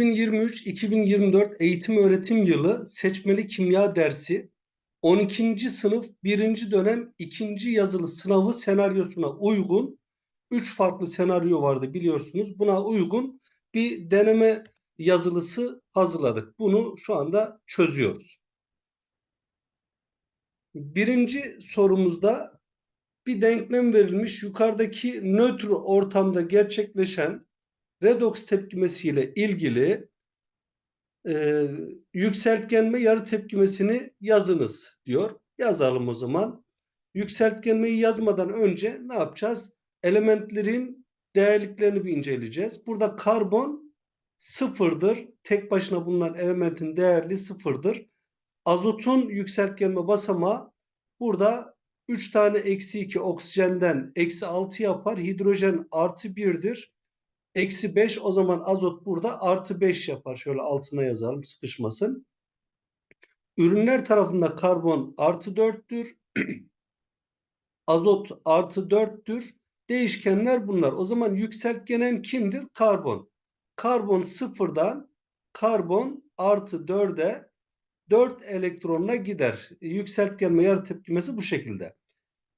2023-2024 eğitim öğretim yılı seçmeli kimya dersi 12. sınıf 1. dönem 2. yazılı sınavı senaryosuna uygun 3 farklı senaryo vardı biliyorsunuz. Buna uygun bir deneme yazılısı hazırladık. Bunu şu anda çözüyoruz. Birinci sorumuzda bir denklem verilmiş. Yukarıdaki nötr ortamda gerçekleşen redoks tepkimesiyle ilgili e, yükseltgenme yarı tepkimesini yazınız diyor. Yazalım o zaman. Yükseltgenmeyi yazmadan önce ne yapacağız? Elementlerin değerliklerini bir inceleyeceğiz. Burada karbon sıfırdır. Tek başına bulunan elementin değerli sıfırdır. Azotun yükseltgenme basamağı burada 3 tane eksi 2 oksijenden eksi 6 yapar. Hidrojen artı 1'dir. Eksi 5 o zaman azot burada artı 5 yapar. Şöyle altına yazalım sıkışmasın. Ürünler tarafında karbon artı 4'tür. azot artı 4'tür. Değişkenler bunlar. O zaman yükseltgenen kimdir? Karbon. Karbon sıfırdan karbon artı 4'e 4 elektronla gider. Yükseltgenme yarı tepkimesi bu şekilde.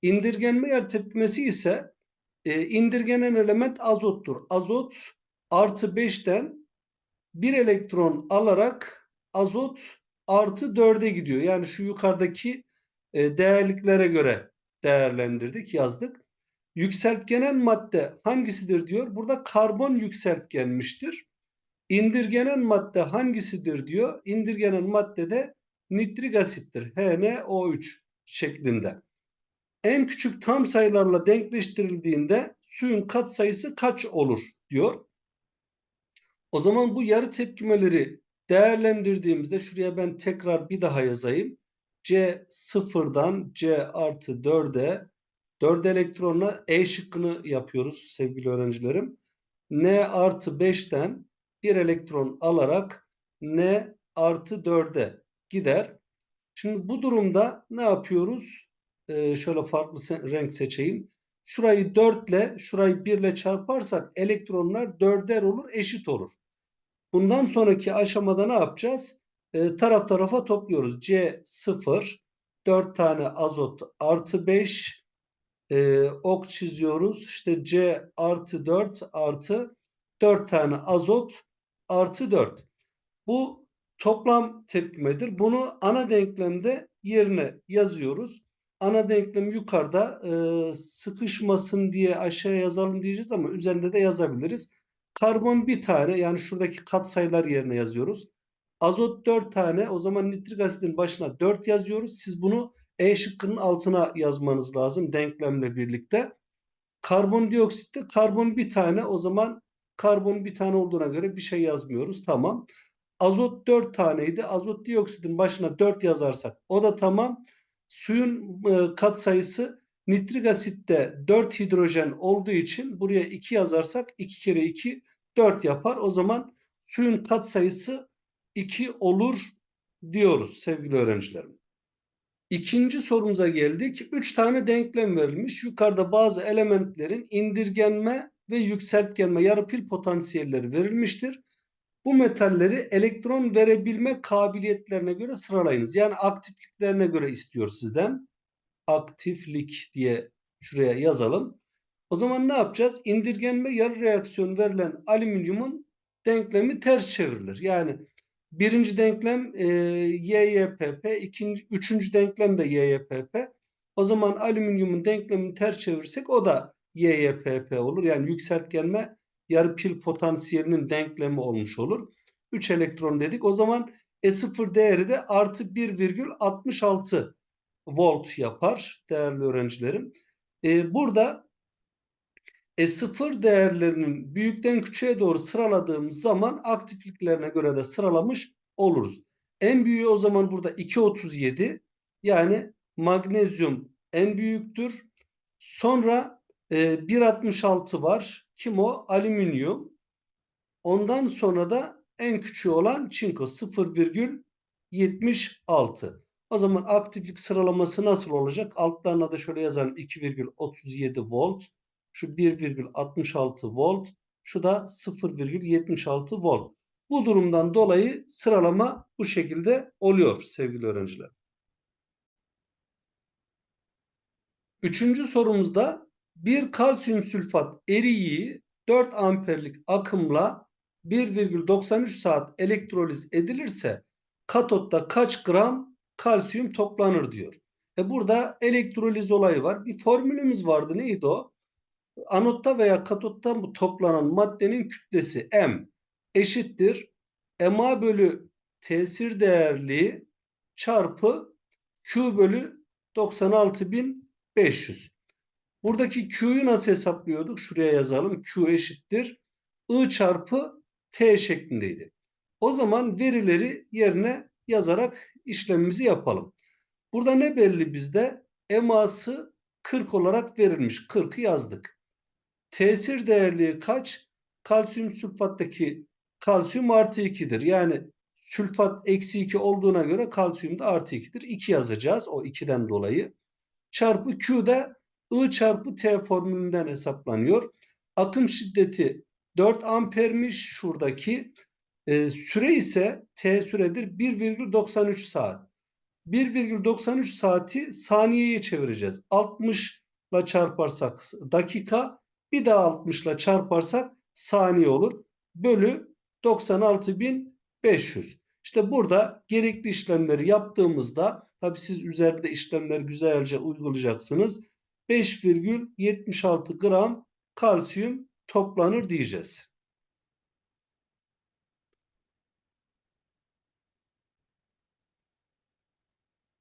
İndirgenme yarı tepkimesi ise e, indirgenen element azottur. Azot artı 5'ten bir elektron alarak azot artı 4'e gidiyor. Yani şu yukarıdaki e, değerliklere göre değerlendirdik, yazdık. Yükseltgenen madde hangisidir diyor. Burada karbon yükseltgenmiştir. İndirgenen madde hangisidir diyor. İndirgenen madde de nitrik asittir. HNO3 şeklinde en küçük tam sayılarla denkleştirildiğinde suyun katsayısı kaç olur diyor. O zaman bu yarı tepkimeleri değerlendirdiğimizde şuraya ben tekrar bir daha yazayım. C sıfırdan C artı 4'e 4 elektronla E şıkkını yapıyoruz sevgili öğrencilerim. N artı 5'ten bir elektron alarak N artı 4'e gider. Şimdi bu durumda ne yapıyoruz? E, şöyle farklı renk seçeyim. Şurayı 4 ile şurayı 1 ile çarparsak elektronlar 4'er olur eşit olur. Bundan sonraki aşamada ne yapacağız? E, taraf tarafa topluyoruz. C 0 4 tane azot artı 5 e, ok çiziyoruz. İşte C artı 4 artı 4 tane azot artı 4. Bu toplam tepkimedir. Bunu ana denklemde yerine yazıyoruz ana denklem yukarıda e, sıkışmasın diye aşağıya yazalım diyeceğiz ama üzerinde de yazabiliriz. Karbon bir tane yani şuradaki katsayılar yerine yazıyoruz. Azot 4 tane o zaman nitrik asitin başına 4 yazıyoruz. Siz bunu E şıkkının altına yazmanız lazım denklemle birlikte. Karbondioksitte karbon bir tane o zaman karbon bir tane olduğuna göre bir şey yazmıyoruz. Tamam. Azot 4 taneydi. Azot dioksitin başına 4 yazarsak o da tamam. Suyun e, kat sayısı nitrik asitte 4 hidrojen olduğu için buraya 2 yazarsak 2 kere 2 4 yapar. O zaman suyun kat sayısı 2 olur diyoruz sevgili öğrencilerim. İkinci sorumuza geldik. 3 tane denklem verilmiş. Yukarıda bazı elementlerin indirgenme ve yükseltgenme yarı pil potansiyelleri verilmiştir. Bu metalleri elektron verebilme kabiliyetlerine göre sıralayınız. Yani aktifliklerine göre istiyor sizden. Aktiflik diye şuraya yazalım. O zaman ne yapacağız? İndirgenme yarı reaksiyon verilen alüminyumun denklemi ters çevrilir. Yani birinci denklem e, YYPP, ikinci, üçüncü denklem de YYPP. O zaman alüminyumun denklemini ters çevirsek o da YYPP olur. Yani yükseltgenme yarı pil potansiyelinin denklemi olmuş olur. 3 elektron dedik. O zaman E0 değeri de artı 1,66 volt yapar değerli öğrencilerim. Ee, burada E0 değerlerinin büyükten küçüğe doğru sıraladığımız zaman aktifliklerine göre de sıralamış oluruz. En büyüğü o zaman burada 2.37 yani magnezyum en büyüktür. Sonra e, 1.66 var. Kim o? Alüminyum. Ondan sonra da en küçüğü olan çinko 0,76. O zaman aktiflik sıralaması nasıl olacak? Altlarına da şöyle yazalım 2,37 volt. Şu 1,66 volt. Şu da 0,76 volt. Bu durumdan dolayı sıralama bu şekilde oluyor sevgili öğrenciler. Üçüncü sorumuzda bir kalsiyum sülfat eriği 4 amperlik akımla 1,93 saat elektroliz edilirse katotta kaç gram kalsiyum toplanır diyor. E burada elektroliz olayı var. Bir formülümüz vardı. Neydi o? Anotta veya katotta bu toplanan maddenin kütlesi M eşittir. MA bölü tesir değerli çarpı Q bölü 96.500. Buradaki Q'yu nasıl hesaplıyorduk? Şuraya yazalım. Q eşittir. I çarpı T şeklindeydi. O zaman verileri yerine yazarak işlemimizi yapalım. Burada ne belli bizde? Eması 40 olarak verilmiş. 40'ı yazdık. Tesir değerliği kaç? Kalsiyum sülfattaki kalsiyum artı 2'dir. Yani sülfat eksi 2 olduğuna göre kalsiyum da artı 2'dir. 2 yazacağız o 2'den dolayı. Çarpı Q de I çarpı T formülünden hesaplanıyor. Akım şiddeti 4 ampermiş şuradaki. E, süre ise T süredir 1,93 saat. 1,93 saati saniyeye çevireceğiz. 60 ile çarparsak dakika bir daha 60 ile çarparsak saniye olur. Bölü 96.500. İşte burada gerekli işlemleri yaptığımızda tabi siz üzerinde işlemler güzelce uygulayacaksınız. 5,76 gram kalsiyum toplanır diyeceğiz.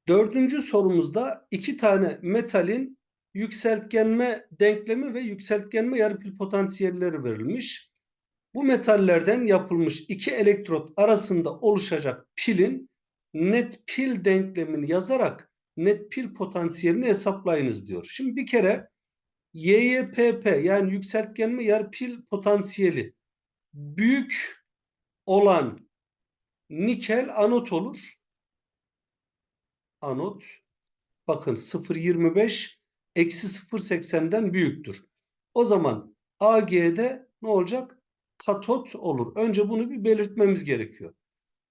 Dördüncü sorumuzda iki tane metalin yükseltgenme denklemi ve yükseltgenme yarıpil potansiyelleri verilmiş. Bu metallerden yapılmış iki elektrot arasında oluşacak pilin net pil denklemini yazarak net pil potansiyelini hesaplayınız diyor. Şimdi bir kere YYPP yani yükseltgenme yarı pil potansiyeli büyük olan nikel anot olur. Anot bakın 0.25 eksi 0.80'den büyüktür. O zaman AG'de ne olacak? Katot olur. Önce bunu bir belirtmemiz gerekiyor.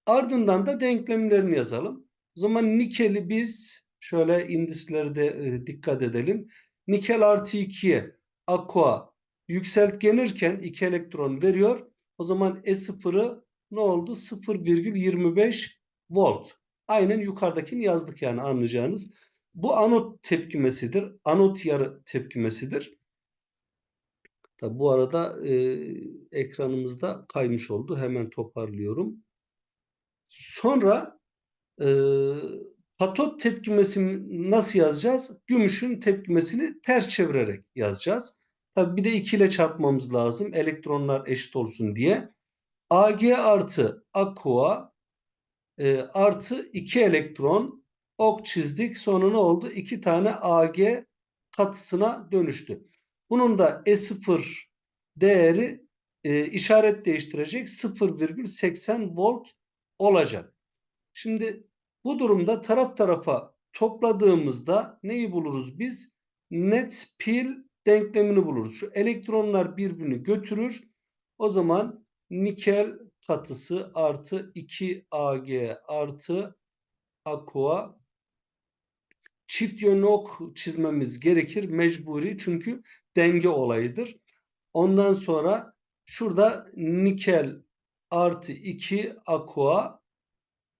Ardından da denklemlerini yazalım. O zaman nikeli biz şöyle indislerde e, dikkat edelim. Nikel artı 2'ye aqua yükseltgenirken 2 elektron veriyor. O zaman E0'ı ne oldu? 0,25 volt. Aynen yukarıdakini yazdık yani anlayacağınız. Bu anot tepkimesidir. Anot yarı tepkimesidir. Tabi bu arada e, ekranımızda kaymış oldu. Hemen toparlıyorum. Sonra e, Katot tepkimesini nasıl yazacağız? Gümüşün tepkimesini ters çevirerek yazacağız. Tabi bir de 2 ile çarpmamız lazım. Elektronlar eşit olsun diye. Ag artı aqua e, artı 2 elektron ok çizdik. Sonra ne oldu? 2 tane Ag katısına dönüştü. Bunun da E0 değeri e, işaret değiştirecek 0,80 volt olacak. Şimdi bu durumda taraf tarafa topladığımızda neyi buluruz biz? Net pil denklemini buluruz. Şu elektronlar birbirini götürür. O zaman nikel katısı artı 2 Ag artı aqua çift yönlü ok çizmemiz gerekir. Mecburi çünkü denge olayıdır. Ondan sonra şurada nikel artı 2 aqua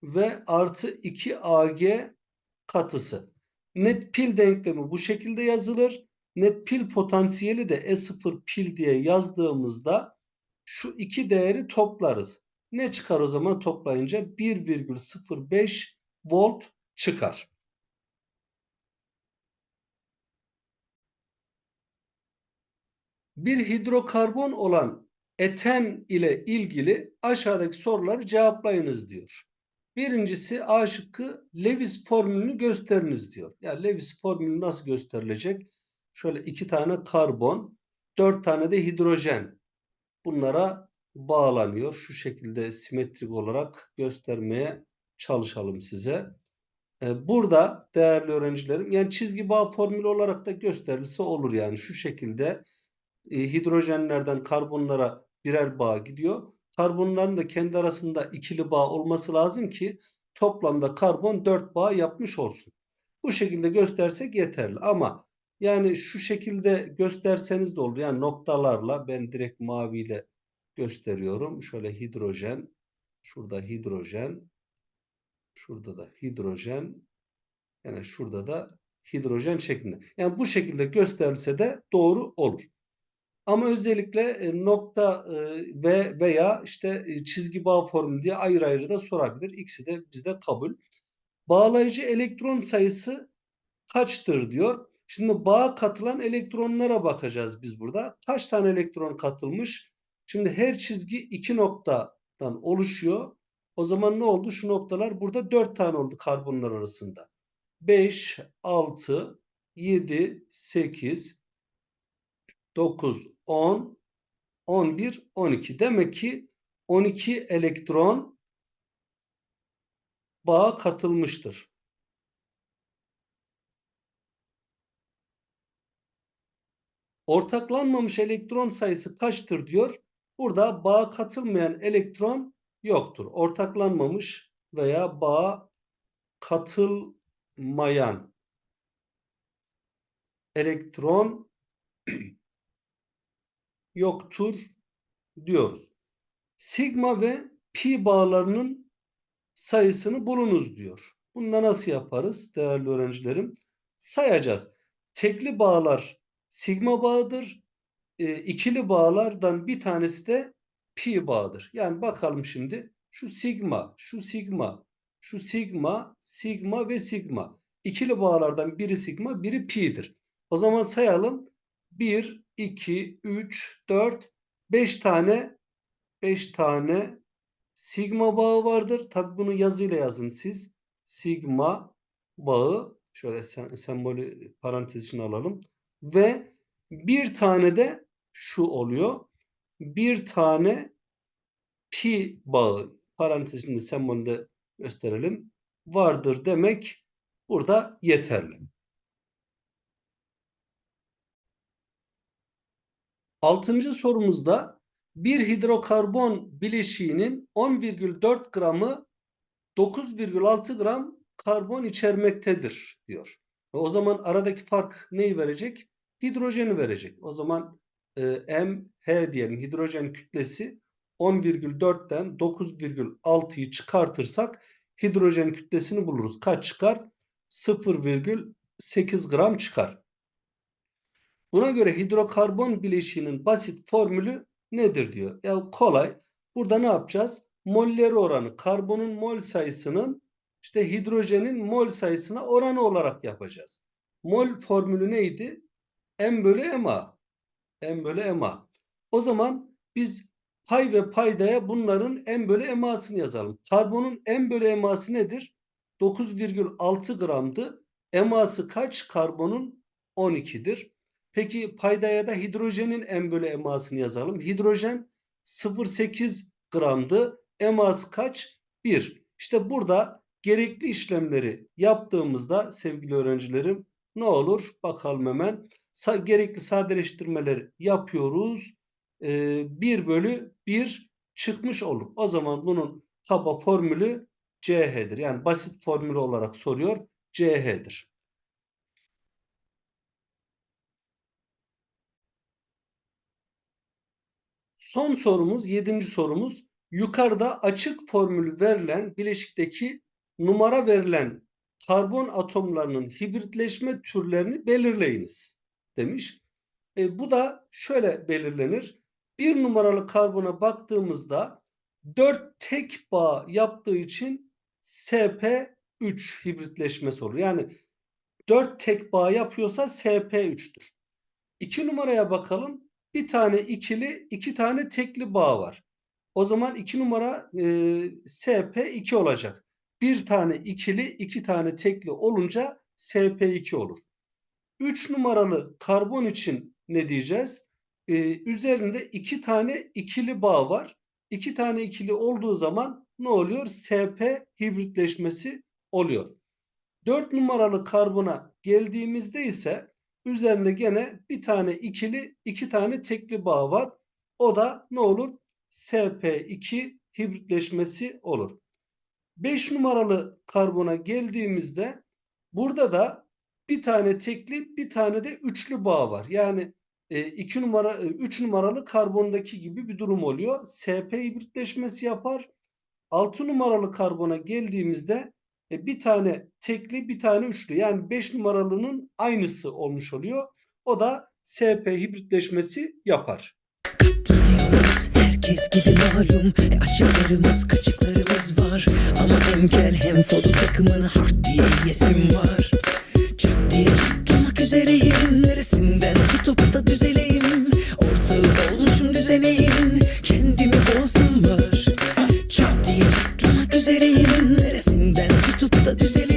ve artı 2 Ag katısı. Net pil denklemi bu şekilde yazılır. Net pil potansiyeli de E0 pil diye yazdığımızda şu iki değeri toplarız. Ne çıkar o zaman toplayınca? 1,05 volt çıkar. Bir hidrokarbon olan eten ile ilgili aşağıdaki soruları cevaplayınız diyor. Birincisi A şıkkı Lewis formülünü gösteriniz diyor. Ya yani Lewis formülü nasıl gösterilecek? Şöyle iki tane karbon, dört tane de hidrojen. Bunlara bağlanıyor. Şu şekilde simetrik olarak göstermeye çalışalım size. Ee, burada değerli öğrencilerim yani çizgi bağ formülü olarak da gösterilse olur yani şu şekilde e, hidrojenlerden karbonlara birer bağ gidiyor. Karbonların da kendi arasında ikili bağ olması lazım ki toplamda karbon 4 bağ yapmış olsun. Bu şekilde göstersek yeterli ama yani şu şekilde gösterseniz de olur. Yani noktalarla ben direkt maviyle gösteriyorum. Şöyle hidrojen, şurada hidrojen, şurada da hidrojen, yani şurada da hidrojen şeklinde. Yani bu şekilde gösterilse de doğru olur. Ama özellikle e, nokta ve veya işte e, çizgi bağ formu diye ayrı ayrı da sorabilir. İkisi de bizde kabul. Bağlayıcı elektron sayısı kaçtır diyor. Şimdi bağa katılan elektronlara bakacağız biz burada. Kaç tane elektron katılmış? Şimdi her çizgi iki noktadan oluşuyor. O zaman ne oldu? Şu noktalar burada dört tane oldu karbonlar arasında. 5, 6, 7, 8, 9, 10, 11, 12. Demek ki 12 elektron bağa katılmıştır. Ortaklanmamış elektron sayısı kaçtır diyor. Burada bağa katılmayan elektron yoktur. Ortaklanmamış veya bağa katılmayan elektron yoktur diyoruz. Sigma ve pi bağlarının sayısını bulunuz diyor. Bunu nasıl yaparız değerli öğrencilerim? Sayacağız. Tekli bağlar sigma bağıdır. E, ikili bağlardan bir tanesi de pi bağıdır. Yani bakalım şimdi şu sigma, şu sigma, şu sigma, sigma ve sigma. İkili bağlardan biri sigma, biri pi'dir. O zaman sayalım. 1, 2, 3, 4, 5 tane 5 tane sigma bağı vardır. Tabi bunu yazıyla yazın siz. Sigma bağı şöyle sem sembolü parantez için alalım. Ve bir tane de şu oluyor. Bir tane pi bağı parantez içinde sembolünü de gösterelim. Vardır demek burada yeterli. Altıncı sorumuzda bir hidrokarbon bileşiğinin 10,4 gramı 9,6 gram karbon içermektedir diyor. Ve o zaman aradaki fark neyi verecek? Hidrojeni verecek. O zaman e, MH diyelim hidrojen kütlesi 10,4'ten 9,6'yı çıkartırsak hidrojen kütlesini buluruz. Kaç çıkar? 0,8 gram çıkar. Buna göre hidrokarbon bileşiğinin basit formülü nedir diyor. Ya kolay. Burada ne yapacağız? Molleri oranı karbonun mol sayısının işte hidrojenin mol sayısına oranı olarak yapacağız. Mol formülü neydi? M bölü MA. M bölü MA. O zaman biz pay ve paydaya bunların M bölü MA'sını yazalım. Karbonun M bölü MA'sı nedir? 9,6 gramdı. MA'sı kaç? Karbonun 12'dir. Peki paydaya da hidrojenin M bölü MA'sını yazalım. Hidrojen 0,8 gramdı. MA'sı kaç? 1. İşte burada gerekli işlemleri yaptığımızda sevgili öğrencilerim ne olur? Bakalım hemen. Sa gerekli sadeleştirmeleri yapıyoruz. Ee, 1 bölü 1 çıkmış olur. O zaman bunun kaba formülü CH'dir. Yani basit formülü olarak soruyor. CH'dir. Son sorumuz, yedinci sorumuz. Yukarıda açık formülü verilen bileşikteki numara verilen karbon atomlarının hibritleşme türlerini belirleyiniz demiş. E, bu da şöyle belirlenir. Bir numaralı karbona baktığımızda 4 tek bağ yaptığı için SP3 hibritleşmesi olur. Yani 4 tek bağ yapıyorsa SP3'tür. 2 numaraya bakalım. Bir tane ikili, iki tane tekli bağ var. O zaman 2 numara e, SP2 olacak. Bir tane ikili, iki tane tekli olunca SP2 olur. 3 numaralı karbon için ne diyeceğiz? Ee, üzerinde iki tane ikili bağ var. İki tane ikili olduğu zaman ne oluyor? SP hibritleşmesi oluyor. 4 numaralı karbona geldiğimizde ise Üzerinde gene bir tane ikili, iki tane tekli bağ var. O da ne olur? SP2 hibritleşmesi olur. 5 numaralı karbona geldiğimizde burada da bir tane tekli, bir tane de üçlü bağ var. Yani 2 numara 3 numaralı karbondaki gibi bir durum oluyor. SP hibritleşmesi yapar. 6 numaralı karbona geldiğimizde e, bir tane tekli bir tane üçlü. Yani 5 numaralının aynısı olmuş oluyor. O da SP hibritleşmesi yapar. Herkes gibi malum. E, Açıklarımız kaçıklarımız var. Ama hem gel hem foto takımını hard diye yesim var. Çat diye çatlamak üzereyim. Neresinden tutup da düzeleyim? Ortağı olmuşum düzeneyin Kendimi boğazım var da düzeneyin